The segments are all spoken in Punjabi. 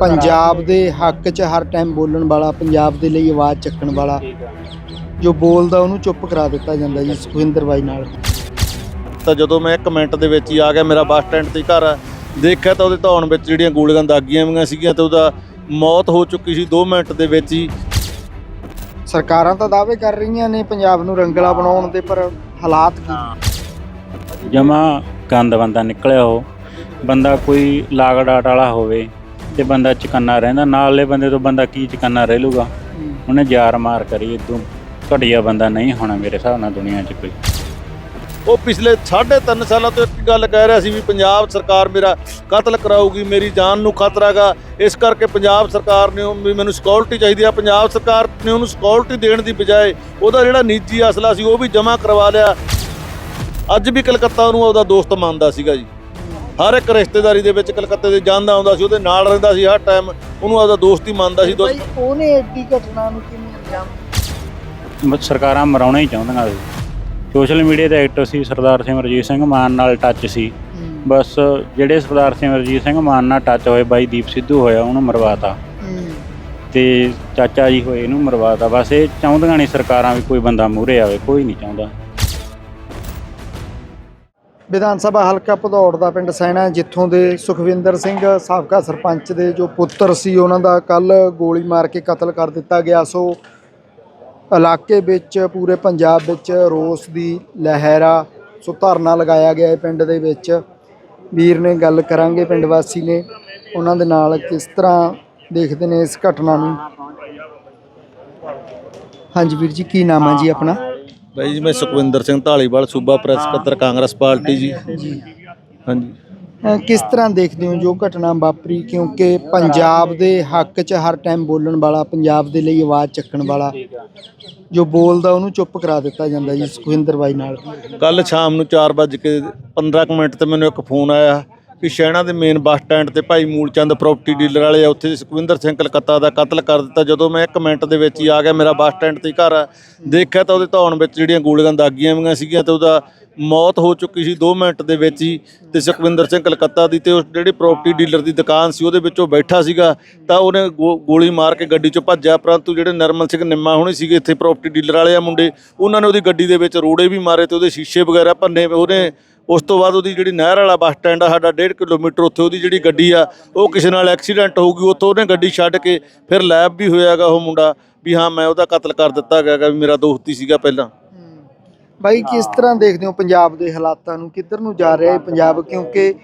ਪੰਜਾਬ ਦੇ ਹੱਕ 'ਚ ਹਰ ਟਾਈਮ ਬੋਲਣ ਵਾਲਾ ਪੰਜਾਬ ਦੇ ਲਈ ਆਵਾਜ਼ ਚੱਕਣ ਵਾਲਾ ਜੋ ਬੋਲਦਾ ਉਹਨੂੰ ਚੁੱਪ ਕਰਾ ਦਿੱਤਾ ਜਾਂਦਾ ਜੀ ਸੁਖਵਿੰਦਰ ਬਾਈ ਨਾਲ। ਤਾਂ ਜਦੋਂ ਮੈਂ ਇੱਕ ਮਿੰਟ ਦੇ ਵਿੱਚ ਹੀ ਆ ਗਿਆ ਮੇਰਾ ਬੱਸ ਸਟੈਂਡ ਤੇ ਘਰ ਆ ਦੇਖਿਆ ਤਾਂ ਉਹਦੇ ਧੌਣ ਵਿੱਚ ਜਿਹੜੀਆਂ ਗੋਲੀਆਂ ਦਾਗੀਆਂ ਹੋਈਆਂ ਸੀਗੀਆਂ ਤੇ ਉਹਦਾ ਮੌਤ ਹੋ ਚੁੱਕੀ ਸੀ 2 ਮਿੰਟ ਦੇ ਵਿੱਚ ਹੀ। ਸਰਕਾਰਾਂ ਤਾਂ ਦਾਅਵੇ ਕਰ ਰਹੀਆਂ ਨੇ ਪੰਜਾਬ ਨੂੰ ਰੰਗਲਾ ਬਣਾਉਣ ਦੇ ਪਰ ਹਾਲਾਤ ਕੀ? ਜਮਾ ਗੰਦ ਬੰਦਾ ਨਿਕਲਿਆ ਉਹ ਬੰਦਾ ਕੋਈ ਲਾਗ ਡਾਟ ਵਾਲਾ ਹੋਵੇ ਤੇ ਬੰਦਾ ਚਕੰਨਾ ਰਹਿੰਦਾ ਨਾਲੇ ਬੰਦੇ ਤੋਂ ਬੰਦਾ ਕੀ ਚਕੰਨਾ ਰਹਿ ਲੂਗਾ? ਉਹਨੇ ਜਾਰ ਮਾਰ ਕਰੀ ਇਦੋਂ ਘਟੀਆ ਬੰਦਾ ਨਹੀਂ ਹੋਣਾ ਮੇਰੇ ਹਿਸਾਬ ਨਾਲ ਦੁਨੀਆ 'ਚ ਕੋਈ। ਉਹ ਪਿਛਲੇ 3.5 ਸਾਲਾਂ ਤੋਂ ਇੱਕ ਗੱਲ ਕਹਿ ਰਿਹਾ ਸੀ ਵੀ ਪੰਜਾਬ ਸਰਕਾਰ ਮੇਰਾ ਕਤਲ ਕਰਾਊਗੀ ਮੇਰੀ ਜਾਨ ਨੂੰ ਖਤਰਾ ਗਾ ਇਸ ਕਰਕੇ ਪੰਜਾਬ ਸਰਕਾਰ ਨੇ ਉਹ ਵੀ ਮੈਨੂੰ ਸਿਕਿਉਰਿਟੀ ਚਾਹੀਦੀ ਆ। ਪੰਜਾਬ ਸਰਕਾਰ ਨੇ ਉਹਨੂੰ ਸਿਕਿਉਰਿਟੀ ਦੇਣ ਦੀ ਬਜਾਏ ਉਹਦਾ ਜਿਹੜਾ ਨਿੱਜੀ ਅਸਲਾ ਸੀ ਉਹ ਵੀ ਜਮ੍ਹਾਂ ਕਰਵਾ ਲਿਆ। ਅੱਜ ਵੀ ਕਲਕੱਤਾ ਉਹਨੂੰ ਉਹਦਾ ਦੋਸਤ ਮੰਨਦਾ ਸੀਗਾ ਜੀ। ਹਰ ਇੱਕ ਰਿਸ਼ਤੇਦਾਰੀ ਦੇ ਵਿੱਚ ਕਲਕੱਤੇ ਦੇ ਜਾਂਦਾ ਆਉਂਦਾ ਸੀ ਉਹਦੇ ਨਾਲ ਰਹਿੰਦਾ ਸੀ ਹਰ ਟਾਈਮ ਉਹਨੂੰ ਉਹਦਾ ਦੋਸਤ ਹੀ ਮੰਨਦਾ ਸੀ ਦੋਸਤ ਬਾਈ ਉਹਨੇ ਐਡੀ ਘਟਨਾ ਨੂੰ ਕਿਵੇਂ ਅੰਜਾਮ ਮ- ਸਰਕਾਰਾਂ ਮਰਾਉਣਾ ਹੀ ਚਾਹੁੰਦੀਆਂ ਸੀ। ਸੋਸ਼ਲ ਮੀਡੀਆ ਤੇ ਐਕਟਿਵ ਸੀ ਸਰਦਾਰ ਸਿਮਰਜੀਤ ਸਿੰਘ ਮਾਨ ਨਾਲ ਟੱਚ ਸੀ। ਬਸ ਜਿਹੜੇ ਸਰਦਾਰ ਸਿਮਰਜੀਤ ਸਿੰਘ ਮਾਨ ਨਾਲ ਟੱਚ ਹੋਏ ਬਾਈ ਦੀਪ ਸਿੱਧੂ ਹੋਇਆ ਉਹਨੂੰ ਮਰਵਾਤਾ। ਤੇ ਚਾਚਾ ਜੀ ਹੋਏ ਇਹਨੂੰ ਮਰਵਾਤਾ। ਬਸ ਇਹ ਚਾਹੁੰਦੀਆਂ ਨਹੀਂ ਸਰਕਾਰਾਂ ਵੀ ਕੋਈ ਬੰਦਾ ਮੂਹਰੇ ਆਵੇ ਕੋਈ ਨਹੀਂ ਚਾਹੁੰਦਾ। ਵਿਧਾਨ ਸਭਾ ਹਲਕਾ ਭਦੌੜ ਦਾ ਪਿੰਡ ਸੈਣਾ ਜਿੱਥੋਂ ਦੇ ਸੁਖਵਿੰਦਰ ਸਿੰਘ, ਸਾਬਕਾ ਸਰਪੰਚ ਦੇ ਜੋ ਪੁੱਤਰ ਸੀ, ਉਹਨਾਂ ਦਾ ਕੱਲ ਗੋਲੀ ਮਾਰ ਕੇ ਕਤਲ ਕਰ ਦਿੱਤਾ ਗਿਆ। ਸੋ ਇਲਾਕੇ ਵਿੱਚ, ਪੂਰੇ ਪੰਜਾਬ ਵਿੱਚ ਰੋਸ ਦੀ ਲਹਿਰ ਆ। ਸੋ ਧਰਨਾ ਲਗਾਇਆ ਗਿਆ ਹੈ ਪਿੰਡ ਦੇ ਵਿੱਚ। ਵੀਰ ਨੇ ਗੱਲ ਕਰਾਂਗੇ, ਪਿੰਡ ਵਾਸੀ ਨੇ। ਉਹਨਾਂ ਦੇ ਨਾਲ ਕਿਸ ਤਰ੍ਹਾਂ ਦੇਖਦੇ ਨੇ ਇਸ ਘਟਨਾ ਨੂੰ? ਹਾਂਜੀ ਵੀਰ ਜੀ, ਕੀ ਨਾਮ ਹੈ ਜੀ ਆਪਣਾ? ਬਾਈ ਜੀ ਮੈਂ ਸੁਖਵਿੰਦਰ ਸਿੰਘ ਢਾਲੀਵਾਲ ਸੂਬਾ ਪ੍ਰੈਸ ਸਕੱਤਰ ਕਾਂਗਰਸ ਪਾਰਟੀ ਜੀ। ਹਾਂਜੀ। ਅਹ ਕਿਸ ਤਰ੍ਹਾਂ ਦੇਖਦੇ ਹੋ ਜੋ ਘਟਨਾ ਵਾਪਰੀ? ਕਿਉਂਕਿ ਪੰਜਾਬ ਦੇ ਹੱਕ 'ਚ ਹਰ ਟਾਈਮ ਬੋਲਣ ਵਾਲਾ ਪੰਜਾਬ ਦੇ ਲਈ ਆਵਾਜ਼ ਚੱਕਣ ਵਾਲਾ ਜੋ ਬੋਲਦਾ ਉਹਨੂੰ ਚੁੱਪ ਕਰਾ ਦਿੱਤਾ ਜਾਂਦਾ ਜੀ ਸੁਖਵਿੰਦਰ ਬਾਈ ਨਾਲ। ਕੱਲ ਸ਼ਾਮ ਨੂੰ 4:15 ਕੁ ਮਿੰਟ ਤੇ ਮੈਨੂੰ ਇੱਕ ਫੋਨ ਆਇਆ। ਕਿ ਸ਼ਹਿਣਾ ਦੇ ਮੇਨ ਬੱਸ ਸਟੈਂਡ ਤੇ ਭਾਈ ਮੂਲਚੰਦ ਪ੍ਰਾਪਰਟੀ ਡੀਲਰ ਵਾਲੇ ਆ, ਉੱਥੇ ਸੁਖਵਿੰਦਰ ਸਿੰਘ ਕਲਕੱਤਾ ਦਾ ਕਤਲ ਕਰ ਦਿੱਤਾ। ਜਦੋਂ ਮੈਂ ਇੱਕ ਮਿੰਟ ਦੇ ਵਿੱਚ ਹੀ ਆ ਗਿਆ, ਮੇਰਾ ਬੱਸ ਸਟੈਂਡ ਤੇ ਹੀ ਘਰ ਆ। ਦੇਖਿਆ ਤਾਂ ਉਹਦੇ ਧੌਣ ਵਿੱਚ ਜਿਹੜੀਆਂ ਗੋਲੀਆਂ ਦਾਗੀਆਂ ਹੋਈਆਂ ਸੀਗੀਆਂ ਤੇ ਉਹਦਾ ਮੌਤ ਹੋ ਚੁੱਕੀ ਸੀ 2 ਮਿੰਟ ਦੇ ਵਿੱਚ ਹੀ। ਤੇ ਸੁਖਵਿੰਦਰ ਸਿੰਘ ਕਲਕੱਤਾ ਦੀ ਤੇ ਉਸ ਜਿਹੜੀ ਪ੍ਰਾਪਰਟੀ ਡੀਲਰ ਦੀ ਦੁਕਾਨ ਸੀ, ਉਹਦੇ ਵਿੱਚੋਂ ਬੈਠਾ ਸੀਗਾ। ਤਾਂ ਉਹਨੇ ਗੋ- ਗੋਲੀ ਮਾਰ ਕੇ ਗੱਡੀ 'ਚੋਂ ਭੱਜਿਆ, ਪਰੰਤੂ ਜਿਹੜੇ ਨਰਮਲ ਸਿੰਘ ਨਿੰਮਾ ਹੋਣੀ ਸੀਗੇ ਇੱਥੇ ਪ੍ਰਾਪਰਟੀ ਡੀਲਰ ਵਾਲੇ ਆ ਮੁੰਡੇ, ਉਹਨਾਂ ਨੇ ਉਹਦੀ ਗੱਡੀ ਦੇ ਵਿੱਚ ਰੋੜੇ ਵੀ ਮਾਰੇ ਤੇ ਉਹਦੇ ਸ਼ੀਸ਼ੇ ਵਗੈਰਾ ਭੰਨੇ ਉਹਨੇ ਉਸ ਤੋਂ ਬਾਅਦ ਉਹਦੀ ਜਿਹੜੀ ਨਹਿਰ ਵਾਲਾ ਬੱਸ ਸਟੈਂਡ ਆ ਸਾਡਾ 1.5 ਕਿਲੋਮੀਟਰ ਉੱਥੇ ਉਹਦੀ ਜਿਹੜੀ ਗੱਡੀ ਆ ਉਹ ਕਿਸੇ ਨਾਲ ਐਕਸੀਡੈਂਟ ਹੋ ਗਈ ਉੱਥੋਂ ਉਹਨੇ ਗੱਡੀ ਛੱਡ ਕੇ ਫਿਰ ਲੈਬ ਵੀ ਹੋਇਆਗਾ ਉਹ ਮੁੰਡਾ ਵੀ ਹਾਂ ਮੈਂ ਉਹਦਾ ਕਤਲ ਕਰ ਦਿੱਤਾ ਗਿਆ ਗਾ ਵੀ ਮੇਰਾ ਦੋਸਤ ਹੀ ਸੀਗਾ ਪਹਿਲਾਂ। ਬਾਈ ਕਿਸ ਤਰ੍ਹਾਂ ਦੇਖਦੇ ਹੋ ਪੰਜਾਬ ਦੇ ਹਾਲਾਤਾਂ ਨੂੰ? ਕਿੱਧਰ ਨੂੰ ਜਾ ਰਿਹਾ ਹੈ ਪੰਜਾਬ? ਕਿਉਂਕਿ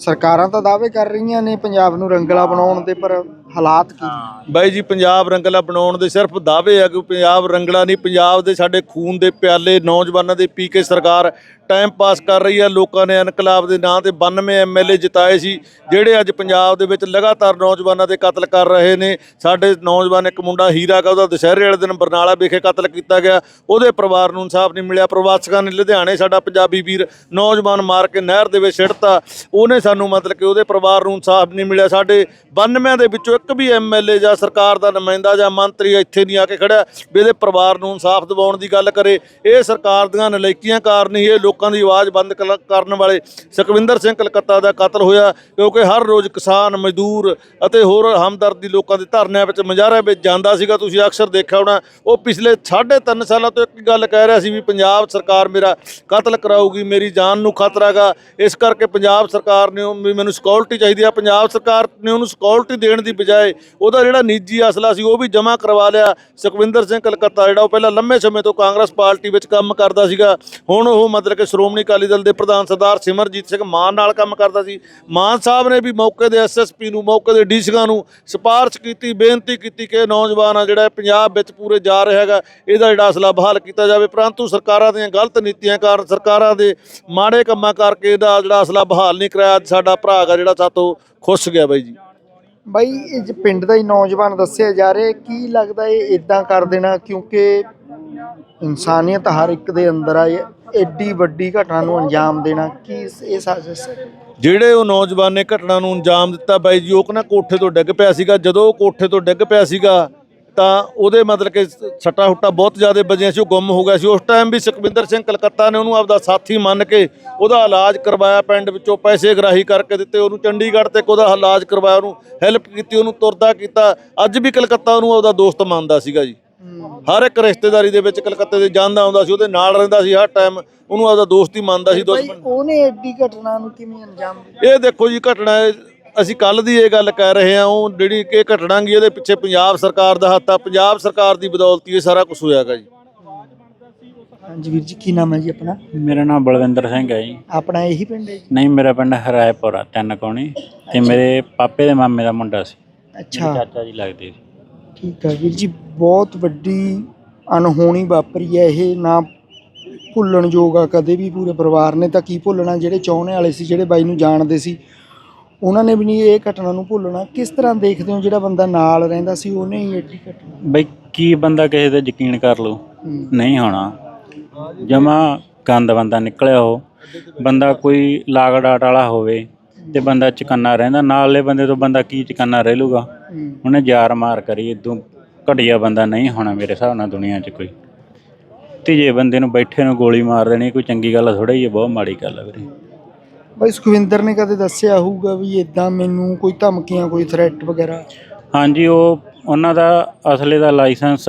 ਸਰਕਾਰਾਂ ਤਾਂ ਦਾਅਵੇ ਕਰ ਰਹੀਆਂ ਨੇ ਪੰਜਾਬ ਨੂੰ ਰੰਗਲਾ ਬਣਾਉਣ ਦੇ ਪਰ ਹਾਲਾਤ ਕੀ ਨੇ? ਬਾਈ ਜੀ, ਪੰਜਾਬ ਰੰਗਲਾ ਬਣਾਉਣ ਦੇ ਸਿਰਫ ਦਾਅਵੇ ਆ ਕਿ ਪੰਜਾਬ ਰੰਗਲਾ ਨਹੀਂ, ਪੰਜਾਬ ਦੇ ਸਾਡੇ ਖੂਨ ਦੇ ਪਿਆਲੇ ਨੌਜਵਾਨਾਂ ਦੇ ਪੀ ਕੇ ਸਰਕਾਰ ਟਾਈਮ ਪਾਸ ਕਰ ਰਹੀ ਹੈ ਲੋਕਾਂ ਨੇ ਇਨਕਲਾਬ ਦੇ ਨਾਂ ਤੇ 92 ਐਮਐਲਏ ਜਿਤਾਏ ਸੀ, ਜਿਹੜੇ ਅੱਜ ਪੰਜਾਬ ਦੇ ਵਿੱਚ ਲਗਾਤਾਰ ਨੌਜਵਾਨਾਂ ਦੇ ਕਤਲ ਕਰ ਰਹੇ ਨੇ। ਸਾਡੇ ਨੌਜਵਾਨ ਇੱਕ ਮੁੰਡਾ ਹੀਰਾ ਗਾ, ਉਹਦਾ ਦੁਸ਼ਹਿਰੇ ਵਾਲੇ ਦਿਨ ਬਰਨਾਲਾ ਵਿਖੇ ਕਤਲ ਕੀਤਾ ਗਿਆ। ਉਹਦੇ ਪਰਿਵਾਰ ਨੂੰ ਇਨਸਾਫ ਨਹੀਂ ਮਿਲਿਆ। ਪ੍ਰਵਾਸੀਆਂ ਨੇ ਲੁਧਿਆਣੇ ਸਾਡਾ ਪੰਜਾਬੀ ਵੀਰ ਨੌਜਵਾਨ ਮਾਰ ਕੇ ਨਹਿਰ ਦੇ ਵਿੱਚ ਸਿੱਟਤਾ। ਉਹਨੇ ਸਾਨੂੰ ਮਤਲਬ ਕਿ ਉਹਦੇ ਪਰਿਵਾਰ ਨੂੰ ਇਨਸਾਫ ਨਹੀਂ ਮਿਲਿਆ। ਸਾਡੇ 92 ਦੇ ਵਿੱਚੋਂ ਇੱਕ ਵੀ ਐਮਐਲਏ ਜਾਂ ਸਰਕਾਰ ਦਾ ਨੁਮਾਇੰਦਾ ਜਾਂ ਮੰਤਰੀ ਇੱਥੇ ਨਹੀਂ ਆ ਕੇ ਖੜਿਆ ਵੀ ਇਹਦੇ ਪਰਿਵਾਰ ਨੂੰ ਇਨਸਾਫ ਦਿਵਾਉਣ ਦੀ ਗੱਲ ਕਰੇ। ਇਹ ਸਰਕਾਰ ਦੀਆਂ ਨਲਾਇਕੀਆਂ ਕਾਰਨ ਹੀ ਇਹ ਲੋਕਾਂ ਦੀ ਆਵਾਜ਼ ਬੰਦ ਕਲ- ਕਰਨ ਵਾਲੇ ਸੁਖਵਿੰਦਰ ਸਿੰਘ ਕਲਕੱਤਾ ਦਾ ਕਤਲ ਹੋਇਆ, ਕਿਉਂਕਿ ਹਰ ਰੋਜ਼ ਕਿਸਾਨ, ਮਜ਼ਦੂਰ ਅਤੇ ਹੋਰ ਹਮਦਰਦੀ ਲੋਕਾਂ ਦੇ ਧਰਨਿਆਂ ਵਿੱਚ ਮੁਜ਼ਾਹਰਿਆਂ ਵਿੱਚ ਜਾਂਦਾ ਸੀਗਾ। ਤੁਸੀਂ ਅਕਸਰ ਦੇਖਿਆ ਹੋਣਾ, ਉਹ ਪਿਛਲੇ 3.5 ਸਾਲਾਂ ਤੋਂ ਇੱਕ ਗੱਲ ਕਹਿ ਰਿਹਾ ਸੀ ਵੀ ਪੰਜਾਬ ਸਰਕਾਰ ਮੇਰਾ ਕਤਲ ਕਰਾਊਗੀ, ਮੇਰੀ ਜਾਨ ਨੂੰ ਖਤਰਾ ਗਾ ਇਸ ਕਰਕੇ ਪੰਜਾਬ ਸਰਕਾਰ ਨੇ ਉਹ ਵੀ ਮੈਨੂੰ ਸਿਕਿਉਰਿਟੀ ਚਾਹੀਦੀ ਆ। ਪੰਜਾਬ ਸਰਕਾਰ ਨੇ ਉਹਨੂੰ ਸਿਕਿਉਰਿਟੀ ਦੇਣ ਦੀ ਬਜਾਏ ਉਹਦਾ ਜਿਹੜਾ ਨਿੱਜੀ ਅਸਲਾ ਸੀ, ਉਹ ਵੀ ਜਮ੍ਹਾਂ ਕਰਵਾ ਲਿਆ ਸੁਖਵਿੰਦਰ ਸਿੰਘ ਕਲਕੱਤਾ ਜਿਹੜਾ, ਉਹ ਪਹਿਲਾਂ ਲੰਮੇ ਸਮੇਂ ਤੋਂ ਕਾਂਗਰਸ ਪਾਰਟੀ ਵਿੱਚ ਕੰਮ ਕਰਦਾ ਸੀਗਾ। ਹੁਣ ਉਹ ਮਤਲਬ ਕਿ ਸ਼੍ਰੋਮਣੀ ਅਕਾਲੀ ਦਲ ਦੇ ਪ੍ਰਧਾਨ ਸਰਦਾਰ ਸਿਮਰਜੀਤ ਸਿੰਘ ਮਾਨ ਨਾਲ ਕੰਮ ਕਰਦਾ ਸੀ। ਮਾਨ ਸਾਹਿਬ ਨੇ ਵੀ ਮੌਕੇ ਦੇ ਐਸਐਸਪੀ ਨੂੰ, ਮੌਕੇ ਦੇ ਡੀਸੀਆਂ ਨੂੰ ਸਿਫਾਰਿਸ਼ ਕੀਤੀ, ਬੇਨਤੀ ਕੀਤੀ ਕਿ ਨੌਜਵਾਨ ਆ ਜਿਹੜਾ ਪੰਜਾਬ ਵਿੱਚ ਪੂਰੇ ਜਾ ਰਿਹਾ ਹੈਗਾ, ਇਹਦਾ ਜਿਹੜਾ ਅਸਲਾ ਬਹਾਲ ਕੀਤਾ ਜਾਵੇ। ਪਰੰਤੂ ਸਰਕਾਰਾਂ ਦੀਆਂ ਗਲਤ ਨੀਤੀਆਂ ਕਾਰਨ ਸਰਕਾਰਾਂ ਦੇ ਮਾੜੇ ਕੰਮਾਂ ਕਰਕੇ ਇਹਦਾ ਜਿਹੜਾ ਅਸਲਾ ਬਹਾਲ ਨਹੀਂ ਕਰਾਇਆ। ਅੱਜ ਸਾਡਾ ਭਰਾ ਹੈਗਾ ਜਿਹੜਾ, ਸਾਤੋਂ ਖੁੱਸ ਗਿਆ ਬਾਈ ਜੀ। ਬਾਈ, ਇਹ ਜੋ ਪਿੰਡ ਦਾ ਹੀ ਨੌਜਵਾਨ ਦੱਸਿਆ ਜਾ ਰਿਹਾ ਕੀ ਲੱਗਦਾ ਇਹ ਇਦਾਂ ਕਰ ਦੇਣਾ? ਕਿਉਂਕਿ ਇਨਸਾਨੀਅਤ ਹਰ ਇੱਕ ਦੇ ਅੰਦਰ ਆ, ਇਹ ਐਡੀ ਵੱਡੀ ਘਟਨਾ ਨੂੰ ਅੰਜਾਮ ਦੇਣਾ, ਕੀ ਇਸ- ਇਹ ਸਾਜ਼ਿਸ਼ ਹੈ? ਜਿਹੜੇ ਉਹ ਨੌਜਵਾਨ ਨੇ ਘਟਨਾ ਨੂੰ ਅੰਜਾਮ ਦਿੱਤਾ ਬਾਈ ਜੀ, ਉਹ ਕਹਿੰਦਾ ਕੋਠੇ ਤੋਂ ਡਿੱਗ ਪਿਆ ਸੀਗਾ। ਜਦੋਂ ਉਹ ਕੋਠੇ ਤੋਂ ਡਿੱਗ ਪਿਆ ਸੀਗਾ ਤਾਂ ਉਹਦੇ ਮਤਲਬ ਕਿ ਸੱਟਾ ਹੁੱਟਾ ਬਹੁਤ ਜ਼ਿਆਦਾ ਵੱਜੀਆਂ ਸੀ ਉਹ ਗੁੰਮ ਹੋ ਗਿਆ ਸੀ। ਉਸ ਟਾਈਮ ਵੀ ਸੁਖਵਿੰਦਰ ਸਿੰਘ ਕਲਕੱਤਾ ਨੇ ਉਹਨੂੰ ਆਪਦਾ ਸਾਥੀ ਮੰਨ ਕੇ ਉਹਦਾ ਇਲਾਜ ਕਰਵਾਇਆ ਪਿੰਡ ਵਿੱਚੋਂ ਪੈਸੇ ਗਰਾਹੀ ਕਰਕੇ ਦਿੱਤੇ ਉਹਨੂੰ ਚੰਡੀਗੜ੍ਹ ਤੇ ਉਹਦਾ ਇਲਾਜ ਕਰਵਾਇਆ ਉਹਨੂੰ ਹੈਲਪ ਕੀਤੀ ਉਹਨੂੰ ਤੁਰਦਾ ਕੀਤਾ। ਅੱਜ ਵੀ ਕਲਕੱਤਾ ਉਹਨੂੰ ਆਪਦਾ ਦੋਸਤ ਮੰਨਦਾ ਸੀਗਾ ਜੀ। ਹਰ ਇੱਕ ਰਿਸ਼ਤੇਦਾਰੀ ਦੇ ਵਿੱਚ ਕਲਕੱਤੇ ਦੇ ਜਾਂਦਾ ਆਉਂਦਾ ਸੀ ਉਹਦੇ ਨਾਲ ਰਹਿੰਦਾ ਸੀ ਹਰ ਟਾਈਮ ਉਹਨੂੰ ਆਪਦਾ ਦੋਸਤ ਹੀ ਮੰਨਦਾ ਸੀ ਦੋਸਤ ਉਹਨੇ ਐਡੀ ਘਟਨਾ ਨੂੰ ਕਿਵੇਂ ਅੰਜਾਮ ਦਿੱਤਾ? ਇਹ ਦੇਖੋ ਜੀ ਘਟਨਾ ਅਸੀਂ ਕੱਲ ਦੀ ਇਹ ਗੱਲ ਕਹਿ ਰਹੇ ਹਾਂ ਉਹ ਜਿਹੜੀ ਕਿ ਘਟਨਾ ਗੀ ਇਹਦੇ ਪਿੱਛੇ ਪੰਜਾਬ ਸਰਕਾਰ ਦਾ ਹੱਥ ਆ। ਪੰਜਾਬ ਸਰਕਾਰ ਦੀ ਬਦੌਲਤ ਹੀ ਇਹ ਸਾਰਾ ਕੁਝ ਹੋਇਆਗਾ ਜੀ। ਹਾਂਜੀ ਵੀਰ ਜੀ ਕੀ ਨਾਮ ਹੈ ਜੀ ਆਪਣਾ? ਮੇਰਾ ਨਾਮ ਬਲਵਿੰਦਰ ਸਿੰਘ ਹੈ ਜੀ। ਆਪਣਾ ਇਹੀ ਪਿੰਡ ਹੈ ਜੀ? ਨਹੀਂ ਮੇਰਾ ਪਿੰਡ ਹਰਾਇਪੁਰ ਆ ਤਿੰਨ ਕੋਣੀ। ਤੇ ਮੇਰੇ ਪਾਪੇ ਦੇ ਮਾਮੇ ਦਾ ਮੁੰਡਾ ਸੀ। ਮੇਰੇ ਅੱਛਾ ਚਾਚਾ ਜੀ ਲੱਗਦੇ ਸੀ। ਠੀਕ ਹੈ ਵੀਰ ਜੀ ਬਹੁਤ ਵੱਡੀ ਅਨਹੋਣੀ ਵਾਪਰੀ ਹੈ ਇਹ ਨਾ ਭੁੱਲਣ ਯੋਗ ਆ ਕਦੇ ਵੀ ਪੂਰੇ ਪਰਿਵਾਰ ਨੇ ਤਾਂ ਕੀ ਭੁੱਲਣਾ ਜਿਹੜੇ ਚਾਹੁੰਦੇ ਵਾਲੇ ਸੀ ਜਿਹੜੇ ਬਾਈ ਨੂੰ ਜਾਣਦੇ ਸੀ ਉਹਨਾਂ ਨੇ ਵੀ ਨਹੀਂ ਇਹ ਘਟਨਾ ਨੂੰ ਭੁੱਲਣਾ। ਕਿਸ ਤਰ੍ਹਾਂ ਦੇਖਦੇ ਹੋ ਜਿਹੜਾ ਬੰਦਾ ਨਾਲ ਰਹਿੰਦਾ ਸੀ ਉਹਨੇ ਹੀ ਐਡੀ ਘਟਨਾ? ਬਈ ਕੀ ਬੰਦਾ ਕਿਸੇ ਤੇ ਯਕੀਨ ਕਰ ਲੂ। ਨਹੀਂ ਹੋਣਾ। ਜਮਾ ਗੰਦ ਬੰਦਾ ਨਿਕਲਿਆ ਉਹ। ਬੰਦਾ ਕੋਈ ਲਾਗ ਡਾਟ ਵਾਲਾ ਹੋਵੇ ਤੇ ਬੰਦਾ ਚਕੰਨਾ ਰਹਿੰਦਾ। ਨਾਲੇ ਬੰਦੇ ਤੋਂ ਬੰਦਾ ਕੀ ਚਕੰਨਾ ਰਹਿ ਲੂਗਾ। ਉਹਨੇ ਯਾਰ ਮਾਰ ਕਰੀ। ਇਦੋਂ ਘਟੀਆ ਬੰਦਾ ਨਹੀਂ ਹੋਣਾ ਮੇਰੇ ਹਿਸਾਬ ਨਾਲ ਦੁਨੀਆ 'ਚ ਕੋਈ। ਤੀਜੇ ਬੰਦੇ ਨੂੰ ਬੈਠੇ ਨੂੰ ਗੋਲੀ ਮਾਰ ਦੇਣੀ ਕੋਈ ਚੰਗੀ ਗੱਲ ਥੋੜਾ ਹੀ ਹੈ ਬਹੁਤ ਮਾੜੀ ਗੱਲ ਹੈ ਵੀਰੇ। ਬਾਈ ਸੁਖਵਿੰਦਰ ਨੇ ਕਦੇ ਦੱਸਿਆ ਹੋਊਗਾ ਵੀ ਇਦਾਂ ਮੈਨੂੰ ਕੋਈ ਧਮਕੀਆਂ ਕੋਈ ਥ੍ਰੈਟ ਵਗੈਰਾ? ਹਾਂਜੀ ਉਹ ਉਹਨਾਂ ਦਾ ਅਸਲੇ ਦਾ ਲਾਇਸੈਂਸ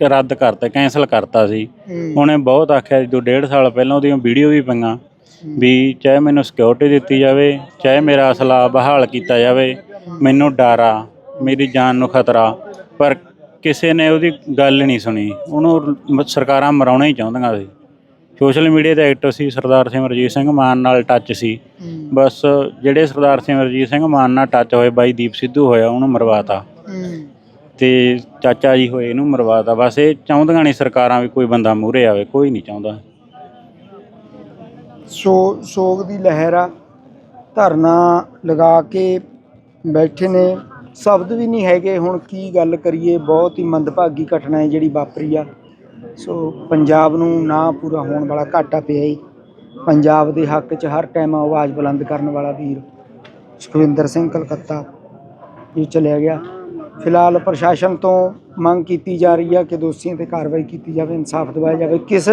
ਰੱਦ ਕਰਤਾ ਕੈਂਸਲ ਕਰਤਾ ਸੀ। ਉਹਨੇ ਬਹੁਤ ਆਖਿਆ ਜਦੋਂ ਡੇਢ ਸਾਲ ਪਹਿਲਾਂ ਉਹਦੀਆਂ ਵੀਡੀਓ ਵੀ ਪਈਆਂ ਵੀ ਚਾਹੇ ਮੈਨੂੰ ਸਿਕਿਉਰਿਟੀ ਦਿੱਤੀ ਜਾਵੇ ਚਾਹੇ ਮੇਰਾ ਅਸਲਾ ਬਹਾਲ ਕੀਤਾ ਜਾਵੇ ਮੈਨੂੰ ਡਰ ਆ ਮੇਰੀ ਜਾਨ ਨੂੰ ਖਤਰਾ। ਪਰ ਕਿਸੇ ਨੇ ਉਹਦੀ ਗੱਲ ਨਹੀਂ ਸੁਣੀ। ਉਹਨੂੰ ਸਰਕਾਰਾਂ ਮਰਾਉਣਾ ਹੀ ਚਾਹੁੰਦੀਆਂ ਸੀ। ਸੋਸ਼ਲ ਮੀਡੀਆ ਤੇ ਐਕਟਿਵ ਸੀ ਸਰਦਾਰ ਸਿਮਰਜੀਤ ਸਿੰਘ ਮਾਨ ਨਾਲ ਟੱਚ ਸੀ। ਬਸ ਜਿਹੜੇ ਸਰਦਾਰ ਸਿਮਰਜੀਤ ਸਿੰਘ ਮਾਨ ਨਾਲ ਟੱਚ ਹੋਏ ਬਾਈ ਦੀਪ ਸਿੱਧੂ ਹੋਇਆ ਉਹਨੂੰ ਮਰਵਾਤਾ। ਤੇ ਚਾਚਾ ਜੀ ਹੋਏ ਇਹਨੂੰ ਮਰਵਾਤਾ। ਬਸ ਇਹ ਚਾਹੁੰਦੀਆਂ ਨਹੀਂ ਸਰਕਾਰਾਂ ਵੀ ਕੋਈ ਬੰਦਾ ਮੂਹਰੇ ਆਵੇ ਕੋਈ ਨਹੀਂ ਚਾਹੁੰਦਾ। ਸੋ ਸੋਗ ਦੀ ਲਹਿਰ ਆ ਧਰਨਾ ਲਗਾ ਕੇ ਬੈਠੇ ਨੇ। ਸ਼ਬਦ ਵੀ ਨਹੀਂ ਹੈਗੇ ਹੁਣ ਕੀ ਗੱਲ ਕਰੀਏ ਬਹੁਤ ਹੀ ਮੰਦਭਾਗੀ ਘਟਨਾ ਹੈ ਜਿਹੜੀ ਵਾਪਰੀ ਆ। ਸੋ ਪੰਜਾਬ ਨੂੰ ਨਾ ਪੂਰਾ ਹੋਣ ਵਾਲਾ ਘਾਟਾ ਪਿਆ ਹੀ ਪੰਜਾਬ ਦੇ ਹੱਕ 'ਚ ਹਰ ਟਾਈਮ ਆਵਾਜ਼ ਬੁਲੰਦ ਕਰਨ ਵਾਲਾ ਵੀਰ ਸੁਖਵਿੰਦਰ ਸਿੰਘ ਕਲਕੱਤਾ ਇਹ ਚਲਿਆ ਗਿਆ। ਫਿਲਹਾਲ ਪ੍ਰਸ਼ਾਸਨ ਤੋਂ ਮੰਗ ਕੀਤੀ ਜਾ ਰਹੀ ਹੈ ਕਿ ਦੋਸ਼ੀਆਂ ਤੇ ਕਾਰਵਾਈ ਕੀਤੀ ਜਾਵੇ, ਇਨਸਾਫ ਦਿਵਾਇਆ ਜਾਵੇ। ਕਿਸ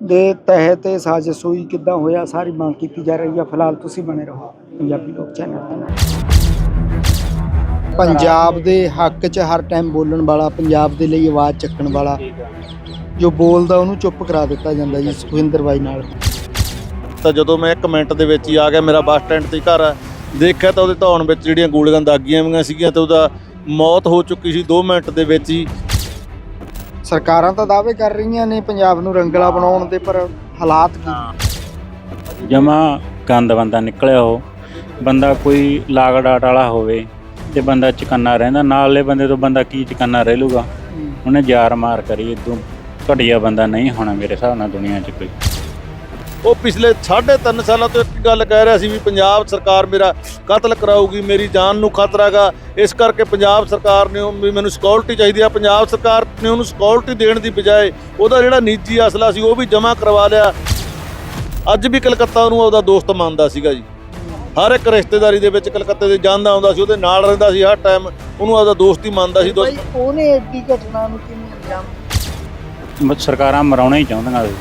ਦੇ ਤਹਿਤ ਇਹ ਸਾਜ਼ਿਸ਼ ਹੋਈ, ਕਿੱਦਾਂ ਹੋਇਆ, ਸਾਰੀ ਮੰਗ ਕੀਤੀ ਜਾ ਰਹੀ ਹੈ ਫਿਲਹਾਲ ਤੁਸੀਂ ਬਣੇ ਰਹੋ ਪੰਜਾਬੀ ਲੋਕ ਚੈਨਲ ਦੇ ਪੰਜਾਬ ਦੇ ਹੱਕ 'ਚ ਹਰ ਟਾਈਮ ਬੋਲਣ ਵਾਲਾ, ਪੰਜਾਬ ਦੇ ਲਈ ਆਵਾਜ਼ ਚੱਕਣ ਵਾਲਾ ਜੋ ਬੋਲਦਾ ਉਹਨੂੰ ਚੁੱਪ ਕਰਾ ਦਿੱਤਾ ਜਾਂਦਾ ਜੀ ਸੁਖਵਿੰਦਰ ਬਾਈ ਨਾਲ। ਤਾਂ ਜਦੋਂ ਮੈਂ 1 ਮਿੰਟ ਦੇ ਵਿੱਚ ਹੀ ਆ ਗਿਆ ਮੇਰਾ ਬੱਸ ਸਟੈਂਡ ਤੇ ਘਰ ਆ। ਦੇਖਿਆ ਤਾਂ ਉਹਦੇ ਧੌਣ ਵਿੱਚ ਜਿਹੜੀਆਂ ਗੋਲੀਆਂ ਦਾਗੀਆਂ ਹੋਈਆਂ ਸੀਗੀਆਂ ਤੇ ਉਹਦਾ ਮੌਤ ਹੋ ਚੁੱਕੀ ਸੀ 2 ਮਿੰਟ ਦੇ ਵਿੱਚ ਹੀ। ਸਰਕਾਰਾਂ ਤਾਂ ਦਾਅਵੇ ਕਰ ਰਹੀਆਂ ਨੇ ਪੰਜਾਬ ਨੂੰ ਰੰਗਲਾ ਬਣਾਉਣ ਦੇ ਪਰ ਹਾਲਾਤ ਕੀ? ਜਮਾ ਗੰਦ ਬੰਦਾ ਨਿਕਲਿਆ ਉਹ। ਬੰਦਾ ਕੋਈ ਲਾਗ ਡਾਟ ਵਾਲਾ ਹੋਵੇ ਤੇ ਬੰਦਾ ਚਕੰਨਾ ਰਹਿੰਦਾ ਨਾਲੇ ਬੰਦੇ ਤੋਂ ਬੰਦਾ ਕੀ ਚਕੰਨਾ ਰਹਿ ਲੂਗਾ? ਉਹਨੇ ਯਾਰ ਮਾਰ ਕਰੀ ਇਦੋਂ ਘਟੀਆ ਬੰਦਾ ਨਹੀਂ ਹੋਣਾ ਮੇਰੇ ਹਿਸਾਬ ਨਾਲ ਦੁਨੀਆ 'ਚ ਕੋਈ। ਉਹ ਪਿਛਲੇ 3.5 ਸਾਲਾਂ ਤੋਂ ਇੱਕ ਗੱਲ ਕਹਿ ਰਿਹਾ ਸੀ ਵੀ ਪੰਜਾਬ ਸਰਕਾਰ ਮੇਰਾ ਕਤਲ ਕਰਾਊਗੀ ਮੇਰੀ ਜਾਨ ਨੂੰ ਖਤਰਾ ਗਾ ਇਸ ਕਰਕੇ ਪੰਜਾਬ ਸਰਕਾਰ ਨੇ ਵੀ ਮੈਨੂੰ ਸਿਕਿਉਰਿਟੀ ਚਾਹੀਦੀ ਆ। ਪੰਜਾਬ ਸਰਕਾਰ ਨੇ ਉਹਨੂੰ ਸਿਕਿਉਰਿਟੀ ਦੇਣ ਦੀ ਬਜਾਏ ਉਹਦਾ ਜਿਹੜਾ ਨਿੱਜੀ ਅਸਲਾ ਸੀ ਉਹ ਵੀ ਜਮ੍ਹਾਂ ਕਰਵਾ ਲਿਆ। ਅੱਜ ਵੀ ਕਲਕੱਤਾ ਉਹਨੂੰ ਉਹਦਾ ਦੋਸਤ ਮੰਨਦਾ ਸੀਗਾ ਜੀ। ਹਰ ਇੱਕ ਰਿਸ਼ਤੇਦਾਰੀ ਦੇ ਵਿੱਚ ਕਲਕੱਤੇ ਦੇ ਜਾਂਦਾ ਆਉਂਦਾ ਸੀ ਉਹਦੇ ਨਾਲ ਰਹਿੰਦਾ ਸੀ ਹਰ ਟਾਈਮ ਉਹਨੂੰ ਆਪਦਾ ਦੋਸਤ ਹੀ ਮੰਨਦਾ ਸੀ ਦੋਸਤ ਬਾਈ ਉਹਨੇ ਐਡੀ ਘਟਨਾ ਨੂੰ ਕਿਵੇਂ ਅੰਜਾਮ ਸਰਕਾਰਾਂ ਮਰਾਉਣਾ ਹੀ ਚਾਹੁੰਦੀਆਂ ਸੀ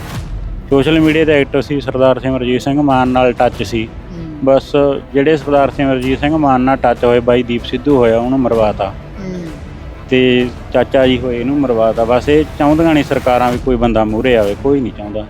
ਸੋਸ਼ਲ ਮੀਡੀਆ ਤੇ ਐਕਟਿਵ ਸੀ ਸਰਦਾਰ ਸਿਮਰਜੀਤ ਸਿੰਘ ਮਾਨ ਨਾਲ ਟੱਚ ਸੀ। ਬਸ ਜਿਹੜੇ ਸਰਦਾਰ ਸਿਮਰਜੀਤ ਸਿੰਘ ਮਾਨ ਨਾਲ ਟੱਚ ਹੋਏ ਬਾਈ ਦੀਪ ਸਿੱਧੂ ਹੋਇਆ ਉਹਨੂੰ ਮਰਵਾਤਾ। ਤੇ ਚਾਚਾ ਜੀ ਹੋਏ ਇਹਨੂੰ ਮਰਵਾਤਾ। ਬਸ ਇਹ ਚਾਹੁੰਦੀਆਂ ਨਹੀਂ ਸਰਕਾਰਾਂ ਵੀ ਕੋਈ ਬੰਦਾ ਮੂਹਰੇ ਆਵੇ ਕੋਈ ਨਹੀਂ ਚਾਹੁੰਦਾ।